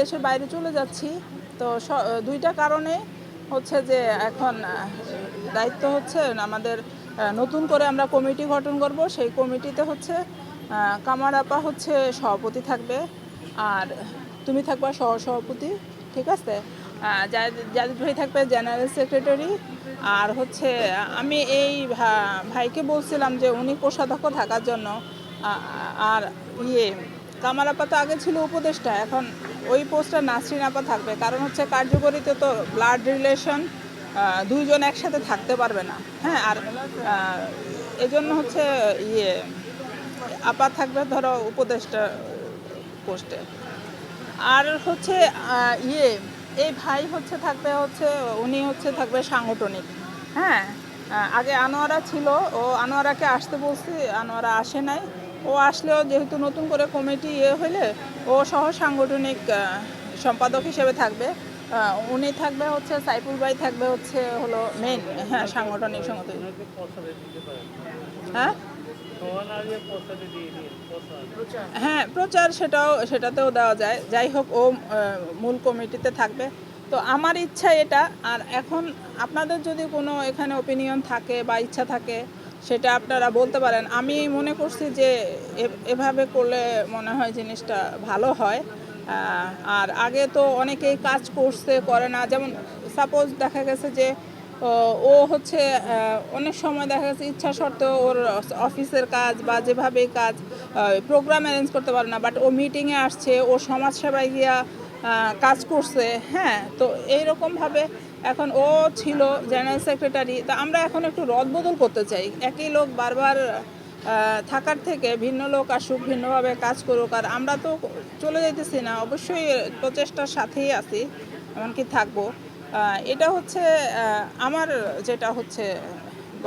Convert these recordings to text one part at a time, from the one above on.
দেশের বাইরে চলে যাচ্ছি। তো দুইটা কারণে হচ্ছে যে এখন দায়িত্ব হচ্ছে আমাদের নতুন করে আমরা কমিটি গঠন করব। সেই কমিটিতে হচ্ছে কামার আপা হচ্ছে সভাপতি থাকবে। আর তুমি থাকবা সহ সভাপতি ঠিক আছে? জাহিদ ভাই থাকবে জেনারেল সেক্রেটারি। আর হচ্ছে, আমি এই ভাইকে বলছিলাম যে উনি কোষাধ্যক্ষ থাকার জন্য আর ইয়ে কামাল আপা তো আগে ছিল উপদেষ্টা, এখন ওই পোস্টটা নাসরিন আপা থাকবে। কারণ হচ্ছে কার্যকরীতে তো ব্লাড রিলেশন দুইজন একসাথে থাকতে পারবে না। হ্যাঁ আর এজন্য হচ্ছে ইয়ে আপা থাকবে ধরো উপদেষ্টা পোস্টে। আর হচ্ছে ইয়ে এই ভাই হচ্ছে থাকবে হচ্ছে, উনি হচ্ছে থাকবে সাংগঠনিক। হ্যাঁ আগে আনোয়ারা ছিল, ও আনোয়ারাকে আসতে বলছি, আনোয়ারা আসে নাই। ও আসলেও যেহেতু নতুন করে কমিটি ইয়ে হইলে ও সহ সাংগঠনিক সম্পাদক হিসেবে থাকবে। উনি থাকবে হচ্ছে, সাইফুল ভাই থাকবে হচ্ছে, হলো মেন হ্যাঁ সাংগঠনিক সংগঠন হ্যাঁ? হ্যাঁ প্রচার সেটাও, সেটাতেও দেওয়া যায়। যাই হোক, ও মূল কমিটিতে থাকবে। তো আমার ইচ্ছা এটা। আর এখন আপনাদের যদি কোনো এখানে ওপিনিয়ন থাকে বা ইচ্ছা থাকে সেটা আপনারা বলতে পারেন। আমি মনে করছি যে এভাবে করলে মনে হয় জিনিসটা ভালো হয়। আর আগে তো অনেকেই কাজ করছে, করে না। যেমন সাপোজ দেখা গেছে যে, ও ও হচ্ছে অনেক সময় দেখা গেছে ইচ্ছা সত্ত্বেও ওর অফিসের কাজ বা যেভাবেই কাজ প্রোগ্রাম অ্যারেঞ্জ করতে পারে না। বাট ও মিটিংয়ে আসছে, ও সমাজসেবায় গিয়া কাজ করছে হ্যাঁ? তো এইরকমভাবে এখন ও ছিল জেনারেল সেক্রেটারি, তা আমরা এখন একটু রদবদল করতে চাই। একই লোক বারবার থাকার থেকে ভিন্ন লোক আসুক, ভিন্নভাবে কাজ করুক, আর আমরা তো চলে যাইতেছি না। অবশ্যই প্রচেষ্টার সাথেই আছি, এমনকি থাকব। এটা হচ্ছে আমার যেটা হচ্ছে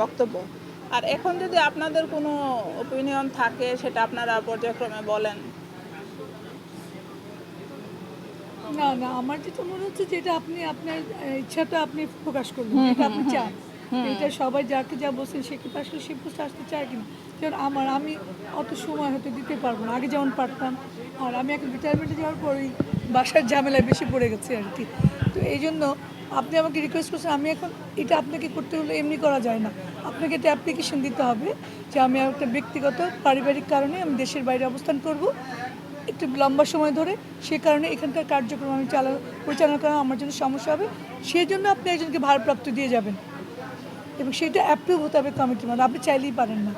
বক্তব্য। আর এখন যদি আপনাদের কোনো ওপিনিয়ন থাকে, সেটা আপনারা পর্যায়ক্রমে বলেন। না না আমার যেটা মনে হচ্ছে যেটা আপনি আপনার ইচ্ছাটা আপনি প্রকাশ করলেন এটা আপনি চান। এটা সবাই যাকে যা বলছেন সে কিন্তু আসলে সে পোস্টে আসতে চায় কিনা? যেমন আমার আমি অত সময় হয়তো দিতে পারব না। আগে যেমন পারতাম আর আমি এখন রিটায়ারমেন্টে যাওয়ার পরেই বাসার ঝামেলায় বেশি পড়ে গেছি আর কি। তো এই জন্য আপনি আমাকে রিকোয়েস্ট করছেন আমি এখন এটা আপনাকে করতে হলে এমনি করা যায় না। আপনাকে একটা অ্যাপ্লিকেশন দিতে হবে যে আমি একটা ব্যক্তিগত পারিবারিক কারণে আমি দেশের বাইরে অবস্থান করব। একটু লম্বা সময় ধরে সে কারণে এখানকার কার্যক্রম আমি চালা পরিচালনা করা আমার জন্য সমস্যা হবে। সেই জন্য আপনি একজনকে ভারপ্রাপ্ত দিয়ে যাবেন। এবং সেটা অ্যাপ্রুভ হতে হবে কমিটির মধ্যে। আপনি চাইলেই পারেন না।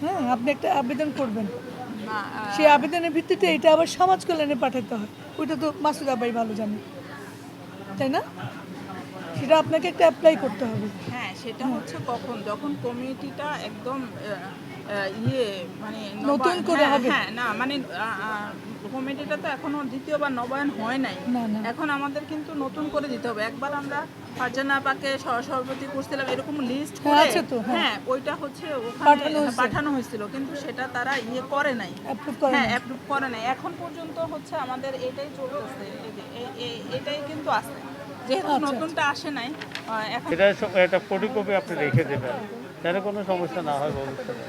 হ্যাঁ আপনি একটা আবেদন করবেন। সেই আবেদনের ভিত্তিতে এটা আবার সমাজ কল্যাণে পাঠাতে হয়। ওইটা তো মাসুদ আবাই ভালো জানে। তাই না? সেটা আপনাকে একটা অ্যাপ্লাই করতে হবে। সেটা হচ্ছে কখন? যখন কমিটিটা একদম ইয়ে মানে নতুন করে হ্যাঁ, হবে। হ্যাঁ না মানে কমিটিটা তো এখনও দ্বিতীয়বার নবায়ন হয় নাই। এখন আমাদের কিন্তু নতুন করে দিতে হবে। একবার আমরা ফারজানা আপাকে সহসভাপতি করছিলাম এরকম লিস্ট হ্যাঁ, করে তো, হ্যাঁ। হ্যাঁ ওইটা হচ্ছে ওখানে পাঠানো হয়েছিল কিন্তু সেটা তারা ইয়ে করে নাই। হ্যাঁ অ্যাপ্রুভ করে নাই। এখন পর্যন্ত হচ্ছে আমাদের এটাই চলতেছে। এটাই কিন্তু আছে যেহেতু আচ্ছা, নতুনটা আসে নাই এটা একটা ফটোকপি আপনি রেখে দেবেন। যেন কোনো সমস্যা না হয় ভবিষ্যতে।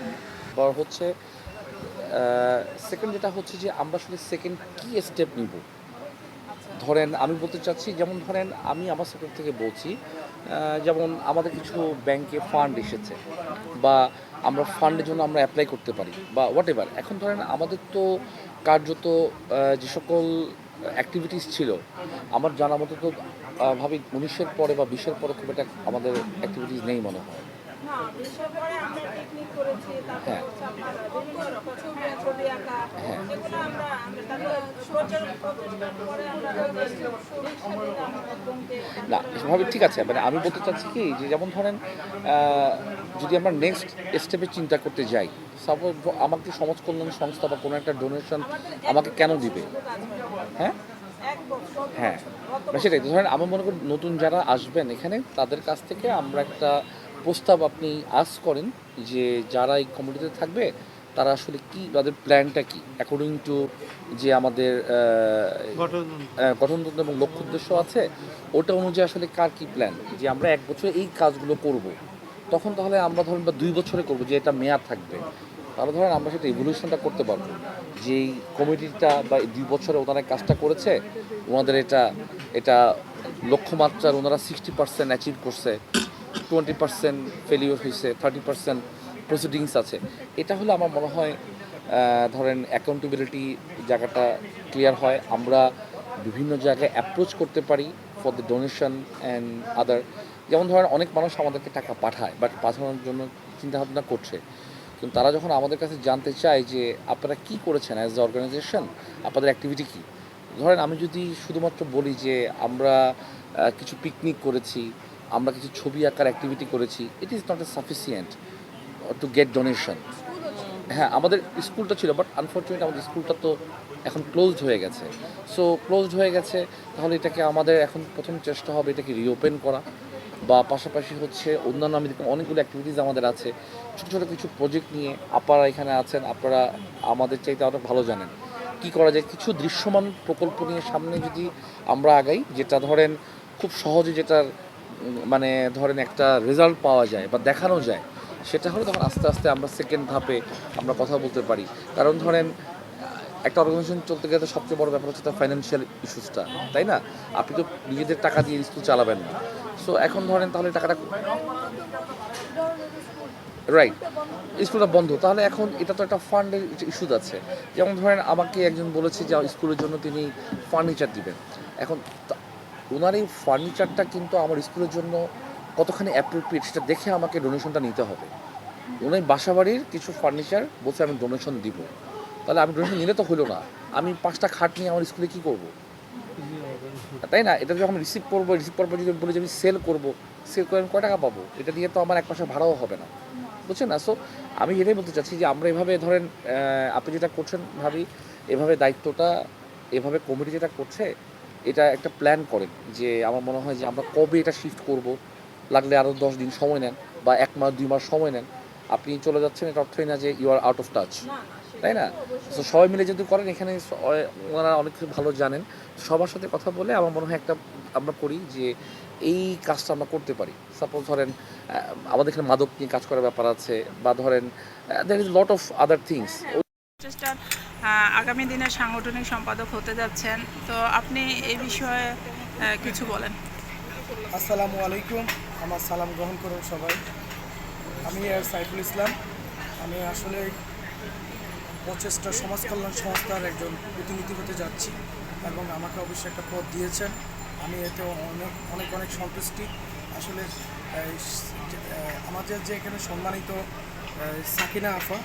বড় হচ্ছে সেকেন্ড যেটা হচ্ছে যে আমরা আসলে সেকেন্ড কি স্টেপ নিব? ধরেন আমি বলতে চাচ্ছি যেমন ধরেন আমি আমার সেক্টর থেকে বলছি যেমন আমাদের কিছু ব্যাংকে ফান্ড এসেছে বা আমরা ফান্ডের জন্য আমরা অ্যাপ্লাই করতে পারি বা হোয়াট এভার এখন ধরেন আমাদের তো কার্যত যে সকল অ্যাক্টিভিটিস ছিল আমার জানা মতো তো ভাবি উনিশের পরে বা বিশের পরে খুব একটা আমাদের অ্যাক্টিভিটিস নেই মনে হয়। হ্যাঁ। একজনকে না ঠিক আছে মানে আমি বলতে চাচ্ছি কি যে যেমন ধরেন যদি আমরা নেক্সট স্টেপে চিন্তা করতে যাই সাপোজ আমাকে সমাজ কল্যাণ সংস্থা বা কোনো একটা ডোনেশন আমাকে কেন দিবে? হ্যাঁ? হ্যাঁ। সেটাই ধরেন আমার মনে করি নতুন যারা আসবেন এখানে তাদের কাছ থেকে আমরা একটা প্রস্তাব আপনি আস করেন যে যারা এই কমিটিতে থাকবে তারা আসলে কি তাদের প্ল্যানটা কি? অ্যাকর্ডিং টু যে আমাদের গঠনতন্ত্র। এবং লক্ষ্য উদ্দেশ্য আছে ওটা অনুযায়ী আসলে কার কি প্ল্যান যে আমরা এক বছরে এই কাজগুলো করব। তখন তাহলে আমরা ধরুন বা দুই বছরে করব যে এটা মেয়াদ থাকবে। তাহলে ধরেন আমরা সেটা ইভলিউশনটা করতে পারব। যেই কমিটিটা বা দুই বছরে ওনারা কাজটা করেছে, ওনাদের এটা এটা লক্ষ্যমাত্রার ওনারা সিক্সটি পার্সেন্ট অ্যাচিভ করছে টোয়েন্টি পার্সেন্ট ফেলিওর হয়েছে থার্টি পার্সেন্ট প্রসিডিংস আছে। এটা হলে আমার মনে হয় ধরেন অ্যাকাউন্টেবিলিটি জায়গাটা ক্লিয়ার হয়। আমরা বিভিন্ন জায়গায় অ্যাপ্রোচ করতে পারি for the donation and other যেমন ধরেন অনেক মানুষ আমাদেরকে টাকা পাঠায় বাট পাঠানোর জন্য চিন্তাভাবনা করছে। কিন্তু তারা যখন আমাদের কাছে জানতে চায় যে আপনারা কি করেছেন অ্যাজ দ্য অর্গানাইজেশন আপনাদের অ্যাক্টিভিটি কী? ধরেন আমি যদি শুধুমাত্র বলি যে আমরা কিছু পিকনিক করেছি, আমরা কিছু ছবি আঁকার অ্যাক্টিভিটি করেছি it is not a sufficient to get donation হ্যাঁ আমাদের স্কুলটা ছিল বাট আনফর্চুনেট আমাদের স্কুলটা তো এখন ক্লোজড হয়ে গেছে। সো ক্লোজড হয়ে গেছে, তাহলে এটাকে আমাদের এখন প্রথম চেষ্টা হবে এটাকে রিওপেন করা। বা পাশাপাশি হচ্ছে অন্যান্য আমি দেখলাম অনেকগুলো অ্যাক্টিভিটিস আমাদের আছে। ছোটো ছোটো কিছু প্রজেক্ট নিয়ে আপনারা এখানে আছেন, আপনারা আমাদের চাইতে অনেক ভালো জানেন। কি করা যায়? কিছু দৃশ্যমান প্রকল্প নিয়ে সামনে যদি আমরা আগাই, যেটা ধরেন খুব সহজে যেটার মানে ধরেন একটা রেজাল্ট পাওয়া যায় বা দেখানো যায়, সেটা হলে তখন আস্তে আস্তে আমরা সেকেন্ড ধাপে আমরা কথা বলতে পারি। কারণ ধরেন একটা অর্গানাইজেশন চলতে গেলে সবচেয়ে বড় ব্যাপার হচ্ছে তার ফাইন্যান্সিয়াল ইস্যুসটা তাই না? আপনি তো নিজেদের টাকা দিয়ে স্কুল চালাবেন না। সো এখন ধরেন তাহলে টাকাটা রাইট স্কুলটা বন্ধ। তাহলে এখন এটা তো একটা ফান্ডের ইস্যু আছে। যেমন ধরেন আমাকে একজন বলেছে যে স্কুলের জন্য তিনি ফার্নিচার দিবেন। এখন ওনার এই ফার্নিচারটা কিন্তু আমার স্কুলের জন্য কতখানি অ্যাপ্রোপ্রিয়েট সেটা দেখে আমাকে ডোনেশনটা নিতে হবে। উনি বাসাবাড়ির কিছু ফার্নিচার বলছে আমি ডোনেশন দিব। তাহলে আমি ডোনেশন নিলে তো হলো না। আমি পাঁচটা খাট নিয়ে আমার স্কুলে কী করব? তাই না? এটা যখন রিসিভ করব রিসিভ করার পর যদি বলে যে আমি সেল করব সেল করে আমি কয় টাকা পাবো? এটা দিয়ে তো আমার এক মাসে ভাড়াও হবে না। বুঝছেন না? সো আমি এটাই বলতে চাচ্ছি যে আমরা এভাবে ধরেন আপনি যেটা করছেন ভাবি, এভাবে দায়িত্বটা, এভাবে কমিটি যেটা করছে, এটা একটা প্ল্যান করেন যে আমার মনে হয় যে আমরা কবে এটা শিফট করব। লাগলে আরও দশ দিন সময় নেন বা এক মাস, দুই মাস সময় নেন। আপনি চলে যাচ্ছেন, এটা অর্থই না যে you are out of touch তাই না? তো সবাই মিলে যদি করেন এখানে ওনারা অনেক কিছু ভালো জানেন। সবার সাথে কথা বলে আমার মনে হয় একটা আমরা করি যে এই কাজটা আমরা করতে পারি। সাপোজ ধরেন আমাদের এখানে মাদক নিয়ে কাজ করার ব্যাপার আছে বা ধরেন there is lot of other things আগামী দিনের সাংগঠনিক সম্পাদক হতে যাচ্ছেন। তো আপনি এই বিষয়ে কিছু বলেন। আসসালামু আলাইকুম। আমার সালাম গ্রহণ করুন সবাই। আমি সাইফুল ইসলাম। আমি আসলে প্রচেষ্টা সমাজ কল্যাণ সংস্থার একজন প্রতিনিধি হতে যাচ্ছি এবং আমাকে অবশ্যই একটা পদ দিয়েছেন। আমি এতে অনেক অনেক অনেক সন্তুষ্টি। আসলে আমাদের যে এখানে সম্মানিত সাকিনা আফা,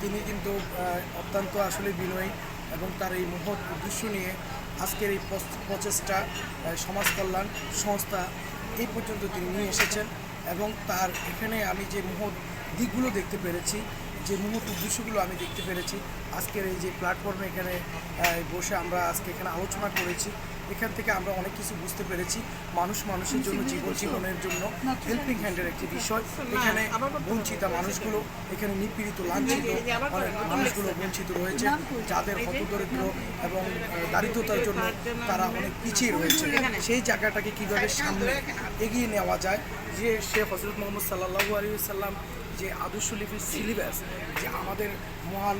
তিনি কিন্তু অত্যন্ত আসলে বিনয়ী এবং তার এই মহৎ উদ্দেশ্য নিয়ে আজকের এই প্রচেষ্টা সমাজ কল্যাণ সংস্থা এই পর্যন্ত তিনি নিয়ে এসেছেন এবং তার এখানে আমি যে মহৎ দিকগুলো দেখতে পেরেছি যে মহৎ উদ্দেশ্যগুলো আমি দেখতে পেরেছি আজকের এই যে প্ল্যাটফর্মে এখানে বসে আমরা আজকে এখানে আলোচনা করেছি এখান থেকে আমরা অনেক কিছু বুঝতে পেরেছি মানুষ মানুষের জন্য জীবন জীবনের জন্য হেল্পিং হ্যান্ডের একটি বিষয়। এখানে বঞ্চিত মানুষগুলো এখানে নিপীড়িত লাঞ্ছিত অনেক মানুষগুলো বঞ্চিত রয়েছে যাদের হতদরিদ্র এবং দারিদ্রতার জন্য তারা অনেক পিছিয়ে রয়েছে। সেই জায়গাটাকে কীভাবে সামনে এগিয়ে নেওয়া যায় যে শেখ হজরত মোহাম্মদ সাল্লাহু আলী সাল্লাম যে আদর্শ লিপির সিলেবাস যে আমাদের মহান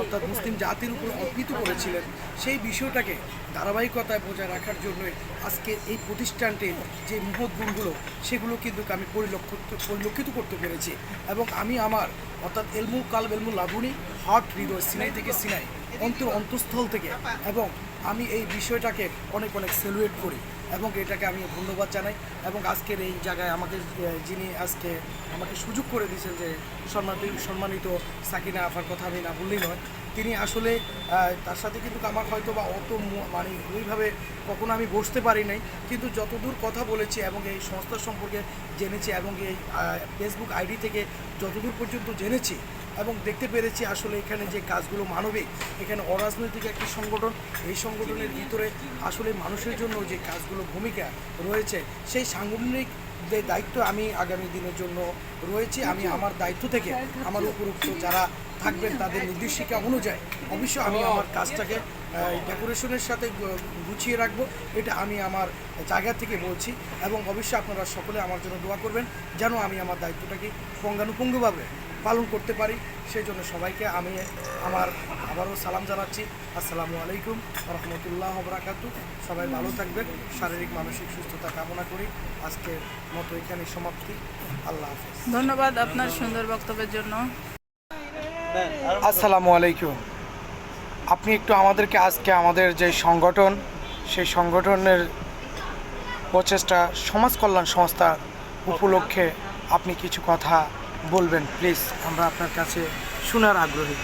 অর্থাৎ মুসলিম জাতির উপর অর্পিত করেছিলেন, সেই বিষয়টাকে ধারাবাহিকতায় বজায় রাখার জন্যই আজকে এই প্রতিষ্ঠানটির যে মহৎ গুণগুলো, সেগুলো কিন্তু আমি পরিলক্ষিত পরিলক্ষিত করতে পেরেছি। এবং আমি আমার, অর্থাৎ এলমু কাল এলমু লাভুনি হট হৃদয় সিনাই থেকে সিনাই অন্তর অন্তঃস্থল থেকে। এবং আমি এই বিষয়টাকে অনেক অনেক সেলুয়েট করি এবং এটাকে আমি ধন্যবাদ জানাই এবং আজকের এই জায়গায় আমাকে যিনি আজকে আমাকে সুযোগ করে দিয়েছেন যে সম্মানিত সম্মানিত সাকিনা আফার কথা আমি না বললেই নয়, তিনি আসলে তার সাথে কিন্তু আমার হয়তো বা অত মানে ওইভাবে কখনো আমি বসতে পারি নাই, কিন্তু যতদূর কথা বলেছি এবং এই সংস্থার সম্পর্কে জেনেছি এবং এই ফেসবুক আইডি থেকে যতদূর পর্যন্ত জেনেছি এবং দেখতে পেরেছি আসলে এখানে যে কাজগুলো মানবিক, এখানে অরাজনৈতিক একটি সংগঠন, এই সংগঠনের ভিতরে আসলে মানুষের জন্য যে কাজগুলো ভূমিকা রয়েছে, সেই সাংগঠনিক যে দায়িত্ব আমি আগামী দিনের জন্য রয়েছি। আমি আমার দায়িত্ব থেকে আমার উপরুক্ত যারা থাকবেন তাদের নির্দেশিকা অনুযায়ী অবশ্যই আমি আমার কাজটাকে ডেকোরেশনের সাথে গুছিয়ে রাখব। এটা আমি আমার জায়গা থেকে বলছি এবং অবশ্যই আপনারা সকলে আমার জন্য দোয়া করবেন যেন আমি আমার দায়িত্বটাকে পঙ্গানুপঙ্গভাবে পালন করতে পারি সেই জন্য সবাইকে আমি আমার আবারও সালাম জানাচ্ছি। আসসালামু আলাইকুম রহমতুল্লাহ বরাকাতু সবাই ভালো থাকবেন শারীরিক মানসিক সুস্থতা কামনা করি। আজকের মতো এখানে সমাপ্তি। আল্লাহ হাফেজ। ধন্যবাদ আপনার সুন্দর বক্তব্যের জন্য। আসসালামু আলাইকুম। আপনি একটু আমাদেরকে আজকে আমাদের যে সংগঠন সেই সংগঠনের প্রচেষ্টা সমাজ কল্যাণ সংস্থা উপলক্ষে আপনি কিছু কথা বলবেন প্লিজ আমরা আপনার কাছে শোনার আগ্রহী।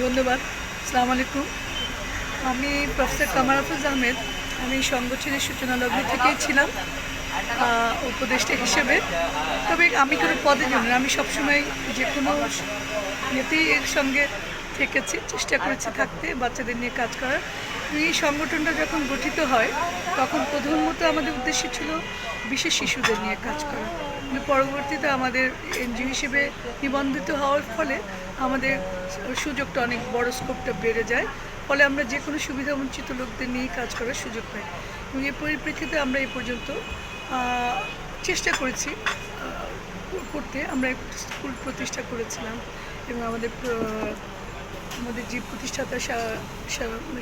ধন্যবাদ আসসালামু আলাইকুম। আমি প্রফেসর কামার হাফিজ আহমেদ, আমি সংগঠনের সূচনা লগ্ন থেকেই ছিলাম উপদেষ্টা হিসেবে। তবে আমি কোনো পদে জন্য আমি সবসময় যে কোনো এর সঙ্গে থেকেছি, চেষ্টা করেছি থাকতে, বাচ্চাদের নিয়ে কাজ করার। এই সংগঠনটা যখন গঠিত হয়, তখন প্রধানত আমাদের উদ্দেশ্য ছিল বিশেষ শিশুদের নিয়ে কাজ করা। পরবর্তীতে আমাদের এনজিও হিসেবে নিবন্ধিত হওয়ার ফলে আমাদের সুযোগটা অনেক বড় স্কোপটা বেড়ে যায়। ফলে আমরা যে কোনো সুবিধা বঞ্চিত লোকদের নিয়ে কাজ করার সুযোগ পাই। এবং এই পরিপ্রেক্ষিতে আমরা এই পর্যন্ত চেষ্টা করেছি করতে। আমরা স্কুল প্রতিষ্ঠা করেছিলাম এবং আমাদের আমাদের যে প্রতিষ্ঠাতা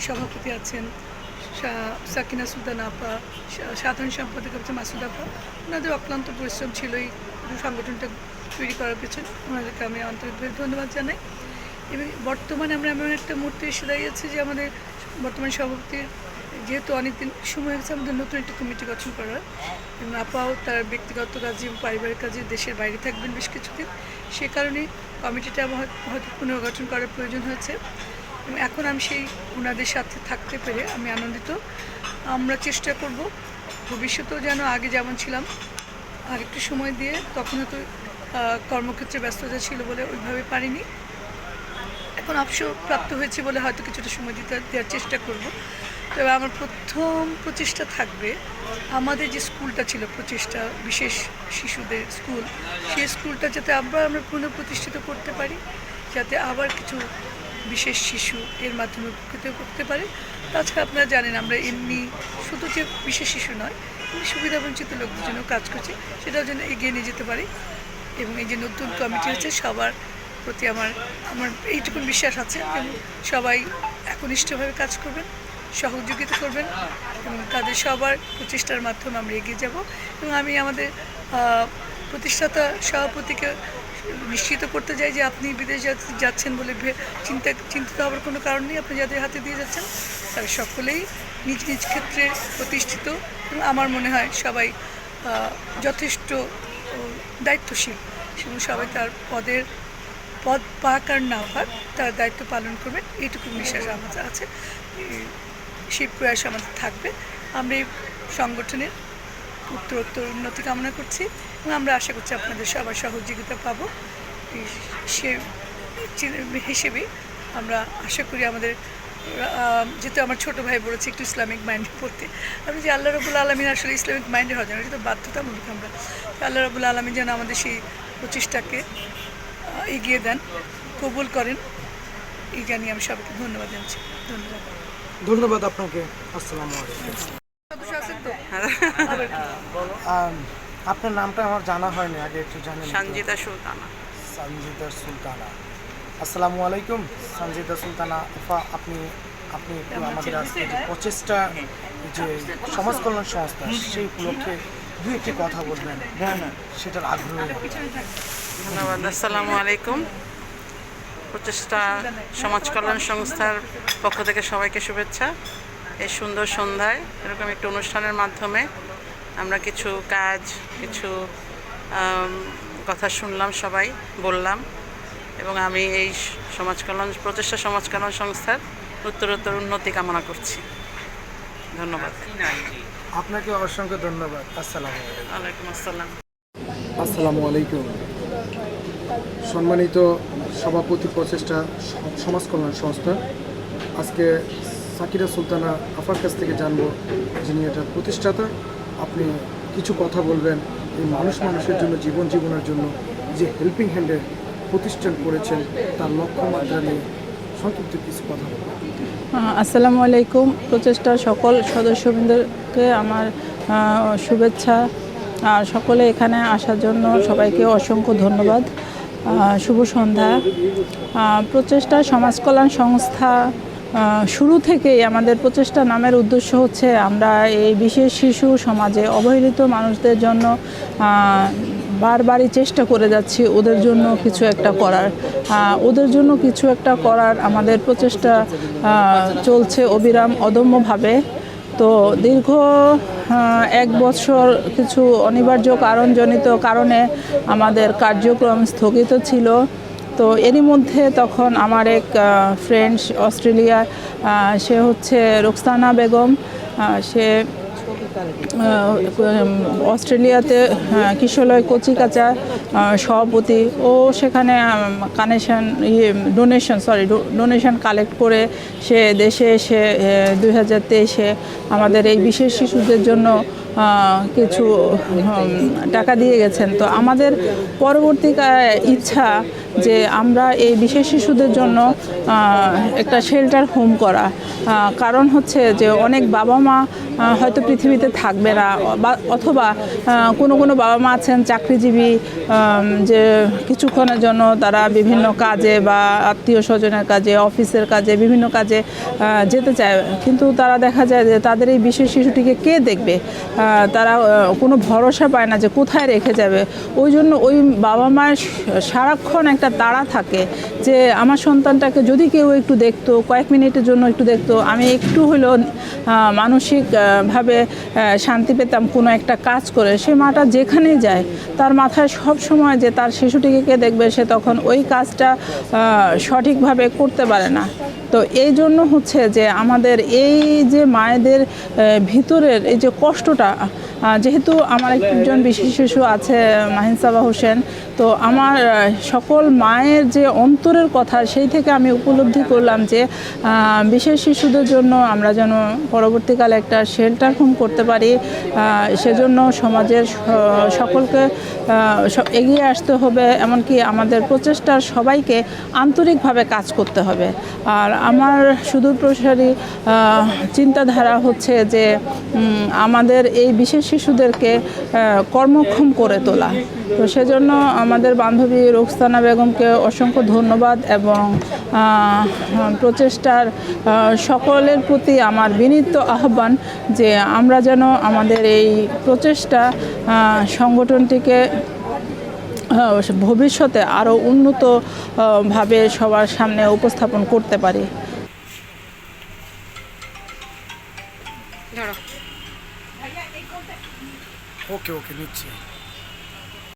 সভাপতি আছেন সাকিনা সুলতান আপা সাধারণ সম্পাদক হচ্ছে মাসুদ আপা ওনাদের অক্লান্ত পরিশ্রম ছিল এই সংগঠনটা তৈরি করার পেছনে। ওনাদেরকে আমি আন্তরিকভাবে ধন্যবাদ জানাই। এবং বর্তমানে আমরা এমন একটা মুহূর্তে এসে দাঁড়িয়েছি যে আমাদের বর্তমান সভাপতির যেহেতু অনেকদিন সময় হয়েছে, আমাদের নতুন একটা কমিটি গঠন করা এবং আপাও তার ব্যক্তিগত কাজে এবং পারিবারিক কাজে দেশের বাইরে থাকবেন বেশ কিছুদিন। সে কারণে কমিটিটা হয়তো পুনর্গঠন করার প্রয়োজন হয়েছে। এখন আমি সেই ওনাদের সাথে থাকতে পেরে আমি আনন্দিত। আমরা চেষ্টা করব, ভবিষ্যতেও যেন আগে যেমন ছিলাম আর একটু সময় দিয়ে তখনও তো কর্মক্ষেত্রে ব্যস্ততা ছিল বলে ওইভাবে পারিনি। এখন অবসর প্রাপ্ত হয়েছে বলে হয়তো কিছুটা সময় দিতে, দেওয়ার চেষ্টা করব। তবে আমার প্রথম প্রচেষ্টা থাকবে, আমাদের যে স্কুলটা ছিল, প্রচেষ্টা বিশেষ শিশুদের স্কুল, সেই স্কুলটা যাতে আবার আমরা পুনঃপ্রতিষ্ঠিত করতে পারি, যাতে আবার কিছু বিশেষ শিশু এর মাধ্যমে উপকৃত করতে পারে। তাছাড়া আপনারা জানেন আমরা এমনি শুধু যে বিশেষ শিশু নয়, এমনি সুবিধাবঞ্চিত লোকদের জন্য কাজ করছি, সেটাও যেন এগিয়ে নিয়ে যেতে পারি। এবং এই যে নতুন কমিটি হচ্ছে, সবার প্রতি আমার আমার এইটুকুন বিশ্বাস আছে এবং সবাই একনিষ্ঠভাবে কাজ করবেন, সহযোগিতা করবেন এবং তাদের সবার প্রচেষ্টার মাধ্যমে আমরা এগিয়ে যাব। এবং আমি আমাদের প্রতিষ্ঠাতা সভাপতিকে নিশ্চিত করতে চাই যে আপনি বিদেশ যাচ্ছেন বলে চিন্তা চিন্তিত হওয়ার কোনো কারণ নেই। আপনি যাদের হাতে দিয়ে যাচ্ছেন, তারা সকলেই নিজ নিজ ক্ষেত্রে প্রতিষ্ঠিত এবং আমার মনে হয় সবাই যথেষ্ট দায়িত্বশীল এবং সবাই তার পদের পদ পাক আর না পাক তার দায়িত্ব পালন করবে। এইটুকু বিশ্বাস আমাদের আছে। সেই প্রয়াস আমাদের থাকবে। আমরা এই সংগঠনের উত্তরোত্তর উন্নতি কামনা করছি এবং আমরা আশা করছি আপনাদের সবার সহযোগিতা পাবো। সে হিসেবেই আমরা আশা করি আমাদের যেহেতু আমার ছোটো ভাই বলেছে একটু ইসলামিক মাইন্ডে পড়তে। আমি যে আল্লাহ রবুল আলমিন আসলে ইসলামিক মাইন্ডে হয় না, এটা তো বাধ্যতামূলক আমরা। আল্লাহ রবুল আলমিন যেন আমাদের সেই প্রচেষ্টাকে এগিয়ে দেন, কবুল করেন, এই জানিয়ে আমি সবাইকে ধন্যবাদ জানাচ্ছি। ধন্যবাদ। ধন্যবাদ আপনাকে। আসসালামু আলাইকুম সদস্য আছেন তো আম, আপনার নামটা আমার জানা হয়নি আগে একটু জানেন সঞ্জিতা সুলতানা। সঞ্জিদা সুলতানা। আসসালামু আলাইকুম সঞ্জিদা সুলতানা। আফা আপনি আপনি একটু আমাদের আজকে যে প্রচেষ্টা যে সমাজ কল্যাণ সংস্থা সেই উপলক্ষে দু একটি কথা বলবেন। সেটার আগ্রহ ধন্যবাদ আসসালামু আলাইকুম। প্রচেষ্টা সমাজ কল্যাণ সংস্থার পক্ষ থেকে সবাইকে শুভেচ্ছা। এই সুন্দর সন্ধ্যায় এরকম একটি অনুষ্ঠানের মাধ্যমে আমরা কিছু কাজ কিছু কথা শুনলাম সবাই বললাম এবং আমি এই সমাজ কল্যাণ প্রচেষ্টা সমাজ কল্যাণ সংস্থার উত্তরোত্তর উন্নতি কামনা করছি। ধন্যবাদ। আপনাকে অসংখ্য ধন্যবাদ। আসসালাম আলাইকুম। আসসালাম। আসসালামু আলাইকুম। সম্মানিত সভাপতি প্রচেষ্টা স- সমাজ কল্যাণ সংস্থা আজকে সাকিরা সুলতানা আফার কাছ থেকে জানব যিনি এটার প্রতিষ্ঠাতা। আপনি কিছু কথা বলবেন এই মানুষ মানুষের জন্য, জীবন জীবনের জন্য, যে হেল্পিং হ্যান্ডে প্রতিষ্ঠান করেছেন, তার লক্ষ্যমাত্রা নিয়ে সংক্ষিপ্ত কিছু কথা আসসালামু আলাইকুম। প্রচেষ্টার সকল সদস্যবৃন্দকে আমার শুভেচ্ছা। আর সকলে এখানে আসার জন্য সবাইকে অসংখ্য ধন্যবাদ। শুভ সন্ধ্যা। প্রচেষ্টা সমাজ কল্যাণ সংস্থা শুরু থেকেই আমাদের প্রচেষ্টা নামের উদ্দেশ্য হচ্ছে আমরা এই বিশেষ শিশু সমাজে অবহেলিত মানুষদের জন্য বারবারই চেষ্টা করে যাচ্ছি ওদের জন্য কিছু একটা করার। ওদের জন্য কিছু একটা করার আমাদের প্রচেষ্টা চলছে অবিরাম অদম্যভাবে। তো দীর্ঘ এক বছর কিছু অনিবার্য কারণজনিত কারণে আমাদের কার্যক্রম স্থগিত ছিল। তো এরই মধ্যে তখন আমার এক ফ্রেন্ড অস্ট্রেলিয়া সে হচ্ছে রোকসানা বেগম সে অস্ট্রেলিয়াতে আহ, কিশোলয় কচিকাচা সভাপতি। ও সেখানে কানেকশন ইয়ে ডোনেশন সরি ডোনেশন কালেক্ট করে সে দেশে এসে দুই হাজার তেইশে আমাদের এই বিশেষ শিশুদের জন্য কিছু টাকা দিয়ে গেছেন। তো আমাদের পরবর্তী ইচ্ছা যে আমরা এই বিশেষ শিশুদের জন্য একটা শেল্টার হোম করা। কারণ হচ্ছে যে অনেক বাবা মা হয়তো পৃথিবীতে থাকবে না, বা অথবা কোনো কোনো বাবা মা আছেন চাকরিজীবী যে কিছুক্ষণের জন্য তারা বিভিন্ন কাজে বা আত্মীয় স্বজনের কাজে, অফিসের কাজে, বিভিন্ন কাজে যেতে চায়। কিন্তু তারা দেখা যায় যে তাদের এই বিশেষ শিশুটিকে কে দেখবে? তারা কোনো ভরসা পায় না যে কোথায় রেখে যাবে। ওই জন্য ওই বাবা মায়ের সারাক্ষণ একটা তাড়া থাকে যে আমার সন্তানটাকে যদি কেউ একটু দেখতো, কয়েক মিনিটের জন্য একটু দেখতো, আমি একটু হলেও মানসিকভাবে শান্তি পেতাম কোনো একটা কাজ করে। সে মাটা যেখানেই যায়, তার মাথায় সব সময় যে তার শিশুটিকে দেখবে, সে তখন ওই কাজটা সঠিকভাবে করতে পারে না। তো এই জন্য হচ্ছে যে আমাদের এই যে মায়েদের ভিতরের এই যে কষ্টটা যেহেতু আমার একজন বিশেষ শিশু আছে, মাহিন সাবা হোসেন, তো আমার সকল মায়ের যে অন্তরের কথা সেই থেকে আমি উপলব্ধি করলাম যে বিশেষ শিশুদের জন্য আমরা যেন পরবর্তীকালে একটা শেল্টার হোম করতে পারি সেজন্য সমাজের সকলকে এগিয়ে আসতে হবে, এমনকি আমাদের প্রচেষ্টার সবাইকে আন্তরিকভাবে কাজ করতে হবে। আর আমার সুদূর প্রসারী চিন্তাধারা হচ্ছে যে আমাদের এই বিশেষ শিশুদেরকে কর্মক্ষম করে তোলা। তো সেজন্য আমাদের বান্ধবী রোকসানা বেগমকে অসংখ্য ধন্যবাদ এবং প্রচেষ্টার সকলের প্রতি আমার বিনীত আহ্বান যে আমরা যেন আমাদের এই প্রচেষ্টা সংগঠনটিকে ভবিষ্যতে আরও উন্নতভাবে সবার সামনে উপস্থাপন করতে পারি। ওকে ওকে নিচ্ছি।